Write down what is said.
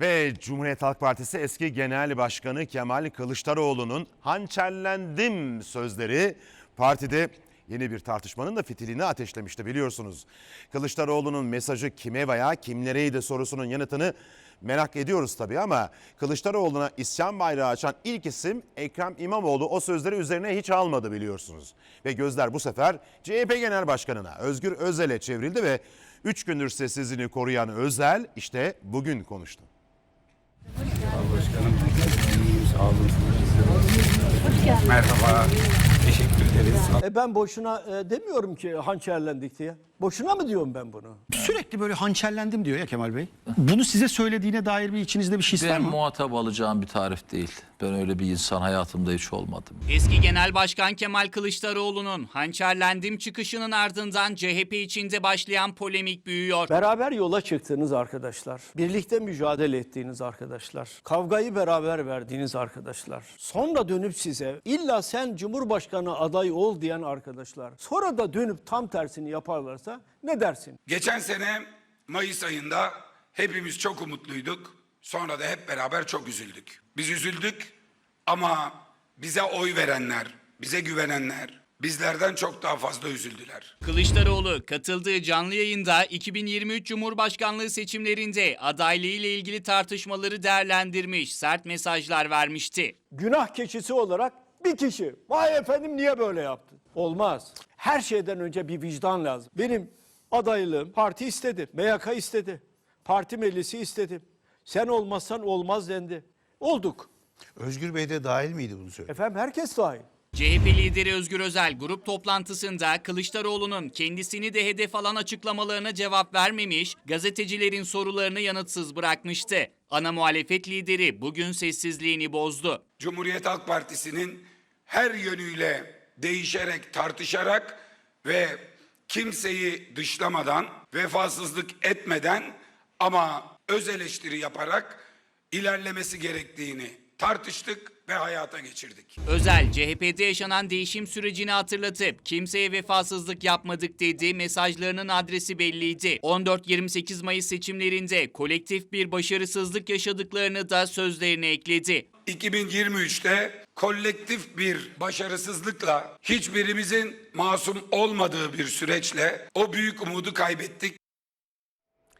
Ve Cumhuriyet Halk Partisi eski Genel Başkanı Kemal Kılıçdaroğlu'nun hançerlendim sözleri partide yeni bir tartışmanın da fitilini ateşlemişti biliyorsunuz. Kılıçdaroğlu'nun mesajı kime veya kimlereydi sorusunun yanıtını merak ediyoruz tabii ama Kılıçdaroğlu'na isyan bayrağı açan ilk isim Ekrem İmamoğlu o sözleri üzerine hiç almadı biliyorsunuz. Ve gözler bu sefer CHP Genel Başkanı'na Özgür Özel'e çevrildi ve 3 gündür sessizliğini koruyan Özel işte bugün konuştu. Başkanım, sağ olun. Merhaba, teşekkür ederiz. E ben boşuna e, demiyorum ki hançerlendik diye. Boşuna mı diyorum ben bunu? Sürekli böyle hançerlendim diyor ya Kemal Bey. Bunu size söylediğine dair bir içinizde bir şey ister Ben muhatap alacağım bir tarif değil. Ben öyle bir insan hayatımda hiç olmadım. Eski Genel Başkan Kemal Kılıçdaroğlu'nun hançerlendim çıkışının ardından CHP içinde başlayan polemik büyüyor. Beraber yola çıktığınız arkadaşlar, birlikte mücadele ettiğiniz arkadaşlar, kavgayı beraber verdiğiniz arkadaşlar, sonra dönüp size illa sen Cumhurbaşkanı adayı ol diyen arkadaşlar, sonra da dönüp tam tersini yaparlarsa ne dersin? Geçen sene Mayıs ayında hepimiz çok umutluyduk. Sonra da hep beraber çok üzüldük. Biz üzüldük ama bize oy verenler, bize güvenenler bizlerden çok daha fazla üzüldüler. Kılıçdaroğlu katıldığı canlı yayında 2023 Cumhurbaşkanlığı seçimlerinde adaylığı ile ilgili tartışmaları değerlendirmiş, sert mesajlar vermişti. Günah keçisi olarak bir kişi, vay efendim niye böyle yaptın? Olmaz. Her şeyden önce bir vicdan lazım. Benim adaylığım parti istedi, MYK istedi, parti meclisi istedi. Sen olmazsan olmaz dendi. Olduk. Özgür Bey de dahil miydi bunu söyle? Efendim herkes dahil. CHP lideri Özgür Özel grup toplantısında Kılıçdaroğlu'nun kendisini de hedef alan açıklamalarına cevap vermemiş, gazetecilerin sorularını yanıtsız bırakmıştı. Ana muhalefet lideri bugün sessizliğini bozdu. Cumhuriyet Halk Partisi'nin her yönüyle değişerek, tartışarak ve kimseyi dışlamadan, vefasızlık etmeden ama öz eleştiri yaparak ilerlemesi gerektiğini tartıştık ve hayata geçirdik. Özel, CHP'de yaşanan değişim sürecini hatırlatıp kimseye vefasızlık yapmadık dedi, mesajlarının adresi belliydi. 14-28 Mayıs seçimlerinde kolektif bir başarısızlık yaşadıklarını da sözlerine ekledi. 2023'te kolektif bir başarısızlıkla hiçbirimizin masum olmadığı bir süreçle o büyük umudu kaybettik.